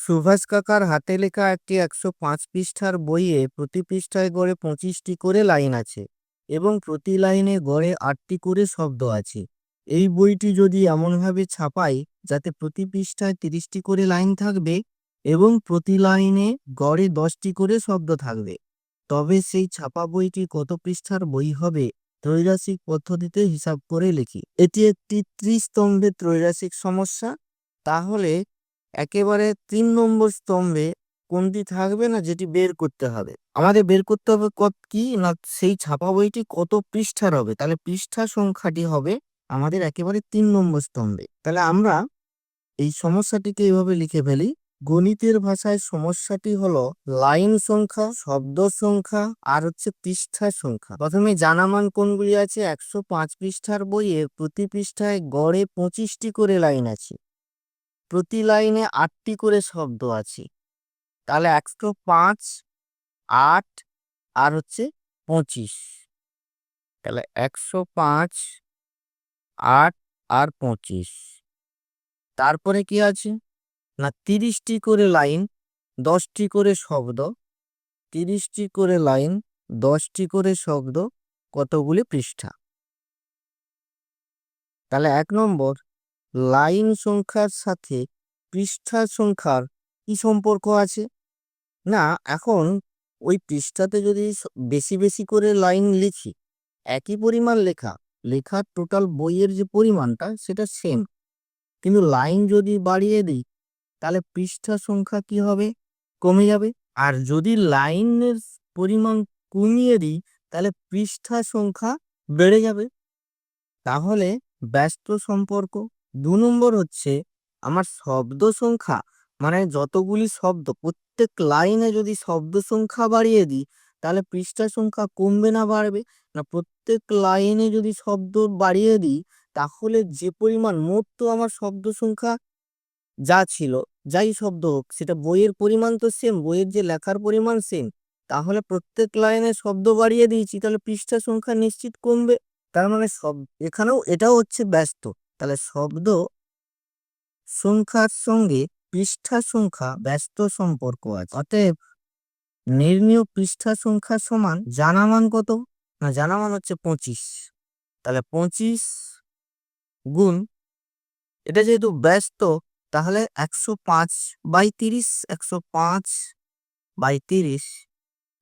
সুভাষ কাকার হাতে লেখা একটি একশো পাঁচ পৃষ্ঠার বইয়ে প্রতি পৃষ্ঠায় গড়ে পঁচিশটি করে লাইন আছে এবং প্রতি লাইনে গড়ে আটটি করে শব্দ আছে। এই বইটি যদি এমনভাবে ছাপাই, যাতে প্রতি পৃষ্ঠায় তিরিশটি করে লাইন থাকবে এবং প্রতি লাইনে গড়ে দশটি করে শব্দ থাকবে। তবে সেই ছাপা বইটি কত পৃষ্ঠার বই হবে ত্রৈরাসিক পদ্ধতিতে হিসাব করে লিখি। এটি একটি ত্রিস্তম্ভের ত্রৈরাসিক সমস্যা। তাহলে একেবারে তিন নম্বর স্তম্ভে কোনটি থাকবে না যেটি বের করতে হবে? আমাদের বের করতে হবে কত কি না সেই ছাপা বইটি কত পৃষ্ঠার হবে? তাহলে পৃষ্ঠা সংখ্যাটি হবে আমাদের একেবারে তিন নম্বর স্তম্ভে। তাহলে আমরা এই সমস্যাটিকে এইভাবে লিখে ফেলি। গণিতের ভাষায় সমস্যাটি হলো লাইন সংখ্যা, শব্দ সংখ্যা আর হচ্ছে পৃষ্ঠার সংখ্যা। প্রথমে জানামান কোনগুলি আছে? একশো পাঁচ পৃষ্ঠার বইয়ে প্রতি পৃষ্ঠায় গড়ে পঁচিশটি করে লাইন আছে। প্রতি লাইনে আটটি করে শব্দ আছে। তাহলে একশো পাঁচ, আট আর হচ্ছে পঁচিশ। তাহলে একশো পাঁচ, আট আর পঁচিশ। তারপরে কি আছে? না, তিরিশটি করে লাইন, দশটি করে শব্দ। তিরিশটি করে লাইন, দশটি করে শব্দ, কতগুলি পৃষ্ঠা? তাহলে এক নম্বর লাইন সংখ্যার সাথে পৃষ্ঠার সংখ্যার কি সম্পর্ক আছে? না, এখন ওই পৃষ্ঠাতে যদি বেশি বেশি করে লাইন লিখি, একই পরিমাণ লেখা, লেখার টোটাল বইয়ের যে পরিমাণটা সেটা সেম কিন্তু লাইন যদি বাড়িয়ে দিই, তাহলে পৃষ্ঠা সংখ্যা কি হবে? কমে যাবে। আর যদি লাইনের পরিমাণ কমিয়ে দিই, তাহলে পৃষ্ঠা সংখ্যা বেড়ে যাবে। তাহলে ব্যস্ত সম্পর্ক। দু নম্বর হচ্ছে, আমার শব্দ সংখ্যা মানে যতগুলি শব্দ, প্রত্যেক লাইনে যদি শব্দ সংখ্যা বাড়িয়ে দিই, তাহলে পৃষ্ঠা সংখ্যা কমবে না বাড়বে। না, প্রত্যেক লাইনে যদি শব্দ বাড়িয়ে দিই, তাহলে যে পরিমাণ মোট তো আমার শব্দ সংখ্যা যা ছিল, যাই শব্দ হোক, সেটা বইয়ের পরিমাণ তো সেম বইয়ের যে লেখার পরিমাণ সেম তাহলে প্রত্যেক লাইনে শব্দ বাড়িয়ে দিয়েছি, তাহলে পৃষ্ঠা সংখ্যা নিশ্চিত কমবে। তার মানে সব, এখানেও এটাও হচ্ছে ব্যস্ত। তাহলে শব্দ সংখ্যার সঙ্গে পৃষ্ঠা সংখ্যা ব্যস্ত সম্পর্ক আছে। অতএব নির্ণীয় পৃষ্ঠা সংখ্যা সমান জানা মান কত? না, জানা মান হচ্ছে পঁচিশ। তাহলে পঁচিশ গুণ, এটা যেহেতু ব্যস্ত, তাহলে একশো পাঁচ বাই তিরিশ, একশো পাঁচ বাই তিরিশ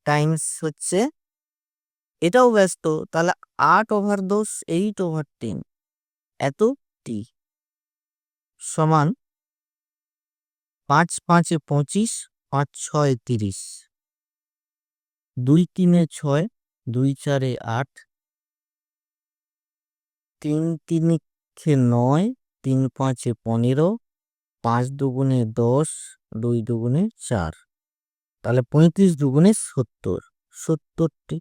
টাইমস হচ্ছে এটাও ব্যস্ত। তাহলে আট ওভার দশ, এইট ওভার টেন এত টি সমান পাঁচ পাঁচে পঁচিশ, পাঁচ ছয় তিরিশ। দুই তিনে ছয়, দুই চারে আট। তিন তিনে নয়, তিন পাঁচে পনেরো। পাঁচ দুগুণে দশ, দুই দুগুণে চার। তাহলে পঁয়ত্রিশ দুগুণে সত্তর, সত্তরটি।